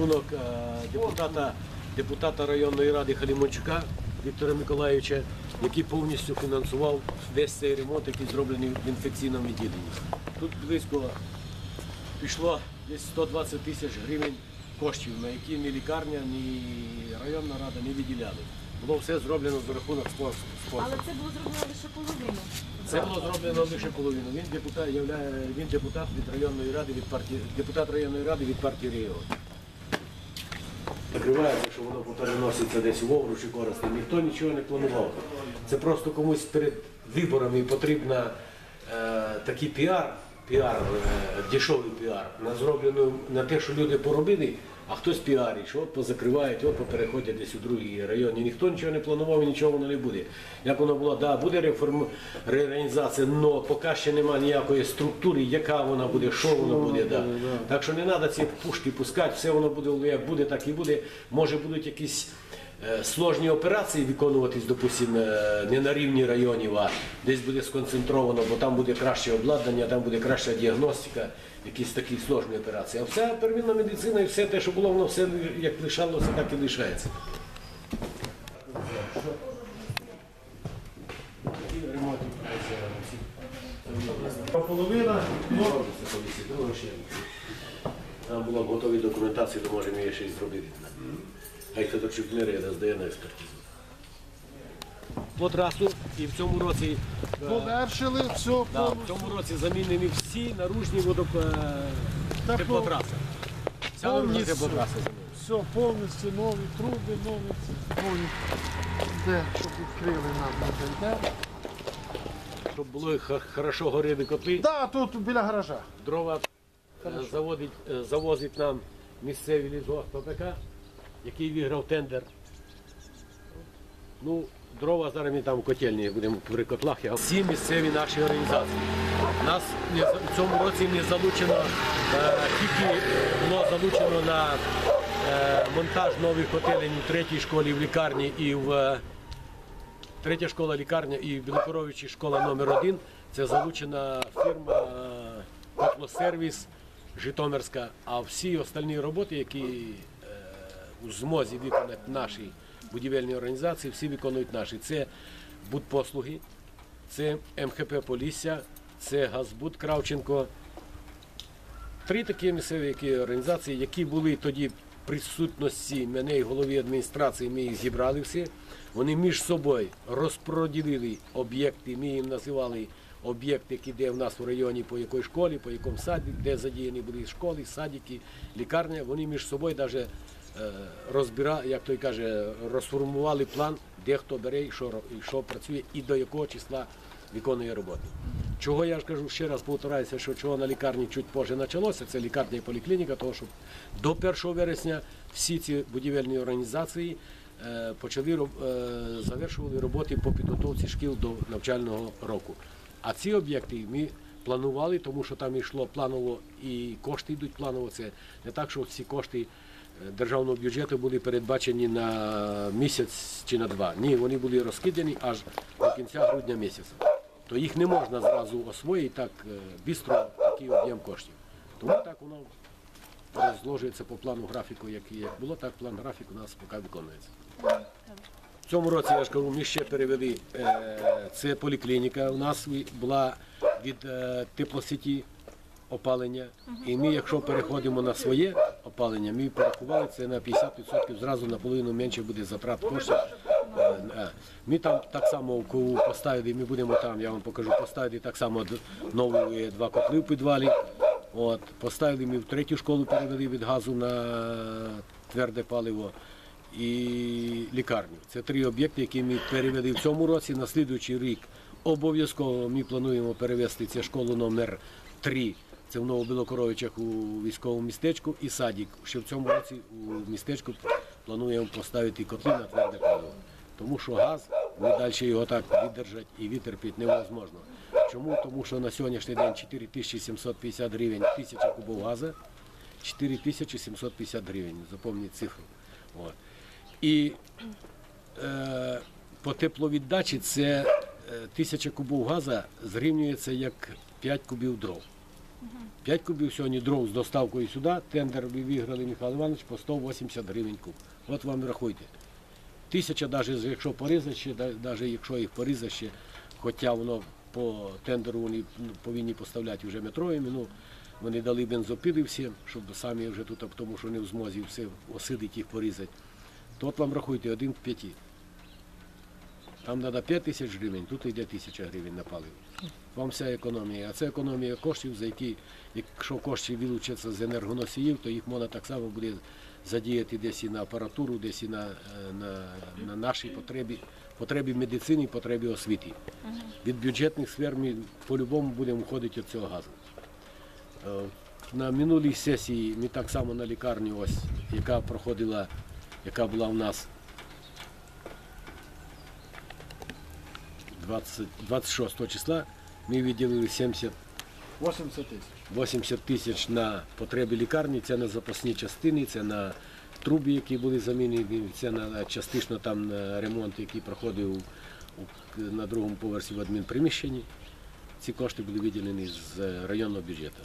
рахунок е, депутата, депутата районної ради Халімончука Віктора Миколаївича, який повністю фінансував весь цей ремонт, який зроблений в інфекційному відділенні. Тут близько пішло десь 120 тисяч гривень коштів, на які ні лікарня, ні районна рада не виділяли. Було все зроблено за рахунок спорту. Але це було зроблено лише половину. Це було зроблено лише половину. Він депутат, являє, він депутат від районної ради від партії, депутат районної ради від партії регіону. Закривається, що воно переноситься десь в Овру чи Коростень. Ніхто нічого не планував. Це просто комусь перед виборами потрібна е, такий піар, піар, е, дешевий піар, на зроблену на те, що люди поробили, а хтось піарить, що от позакривають, от попереходять десь у другий район. І Ніхто нічого не планував і нічого воно не буде. Як воно було, да, буде реформ, реорганізація, але поки ще немає ніякої структури, яка вона буде, що воно буде. Да. Так що не треба ці пушки пускати, все воно буде, як буде, так і буде. Може будуть якісь сложні операції виконуватись, допустимо, е, не на рівні районів, а десь буде сконцентровано, бо там буде краще обладнання, там буде краща діагностика, якісь такі сложні операції. А вся первинна медицина і все те, що було, воно все як лишалося, так і лишається. Половина. Там була готові документації, то може ми ще й зробити. Хай Федорчук міряє, здає на експертизу. По трасу і в цьому році е, повершили, все да, в повністю. цьому році замінені всі наружні водоп... е, Та теплотраси. Вся наружна повністю. теплотраса замінена. Все повністю нові труби, нові ці. Нові. Де, щоб відкрили нам не зайде. Щоб було х- хорошо горіли котли, Да, тут біля гаража. дрова е, заводить, е, завозить нам місцевий лісгосп ППК, який виграв тендер. Ну, дрова зараз ми там в котельні будемо при котлах. Всі місцеві наші організації. Нас в цьому році не залучено, е, тільки було залучено на е, монтаж нових котелень у третій школі в лікарні і в е, Третя школа лікарня і в Білокоровичі школа номер один. Це залучена фірма Котлосервіс Житомирська. А всі остальні роботи, які у змозі виконати наші будівельні організації, всі виконують наші. Це будпослуги, це МХП Полісся, це Газбуд Кравченко. Три такі місцеві організації, які були тоді присутності мене і голові адміністрації, ми їх зібрали всі. Вони між собою розподілили об'єкти, ми їм називали об'єкти, які де в нас в районі, по якій школі, по якому саді, де задіяні були школи, садики, лікарня. Вони між собою навіть розбира, як той каже, розформували план, де хто бере що, і що працює, і до якого числа виконує роботи. Чого я ж кажу ще раз повторюся, що чого на лікарні чуть позже почалося, це лікарня і поліклініка, тому що до 1 вересня всі ці будівельні організації е, почали е, завершували роботи по підготовці шкіл до навчального року. А ці об'єкти ми планували, тому що там йшло планово і кошти йдуть планово. Це не так, що ці кошти е, державного бюджету були передбачені на місяць чи на два. Ні, вони були розкидані аж до кінця грудня місяця. То їх не можна зразу освоїти так швидко, такий об'єм коштів. Тому так воно розложується по плану графіку, як було, так план графіку у нас поки виконується. В цьому році, я ж кажу, ми ще перевели, е, це поліклініка у нас була від е, теплосеті опалення. І ми, якщо переходимо на своє опалення, ми порахували це на 50%, зразу наполовину менше буде затрат коштів. Е, е. Ми там так само в КУ поставили, ми будемо там, я вам покажу, поставили так само нові два котли в підвалі. От, поставили ми в третю школу, перевели від газу на тверде паливо і лікарню. Це три об'єкти, які ми перевели в цьому році. На слідуючий рік обов'язково ми плануємо перевести це школу номер 3 Це в Новобілокоровичах у військовому містечку і садик. Ще в цьому році у містечку плануємо поставити котли на тверде паливо. Тому що газ ми далі його так видержати і витерпіти невозможно. Чому? Тому що на сьогоднішній день 4750 гривень тисяча кубов газу, 4750 гривень, запам'ятайте цифру. От. І е, по тепловіддачі це тисяча кубів газу зрівнюється як 5 кубів дров. 5 кубів сьогодні дров з доставкою сюди, тендер ви виграли Михайло Іванович по 180 гривень куб. От вам рахуйте. Тисяча, навіть якщо порізати навіть якщо їх порізати ще, хоча воно по тендеру вони повинні поставляти вже метровими, ну, вони дали бензопіли всім, щоб самі вже тут, тому що не в змозі все осидить їх порізати. То от вам рахуйте, один к п'яти. Там треба 5 тисяч гривень, тут йде тисяча гривень на паливо. Вам вся економія. А це економія коштів, за які, якщо кошти вилучаться з енергоносіїв, то їх можна так само буде задіяти десь і на апаратуру, десь і на, е, на, на наші потреби, потребі медицини, потребі освіти. Від бюджетних сфер ми по-любому будемо входити від цього газу. Е, На минулій сесії ми так само на лікарню, ось, яка проходила, яка була у нас 20, 26 числа, ми виділили 70 80 тисяч. 80 тисяч на потреби лікарні, це на запасні частини, це на труби, які були замінені, це на частично там на ремонт, який проходив на другому поверсі в адмінприміщенні. Ці кошти були виділені з районного бюджету.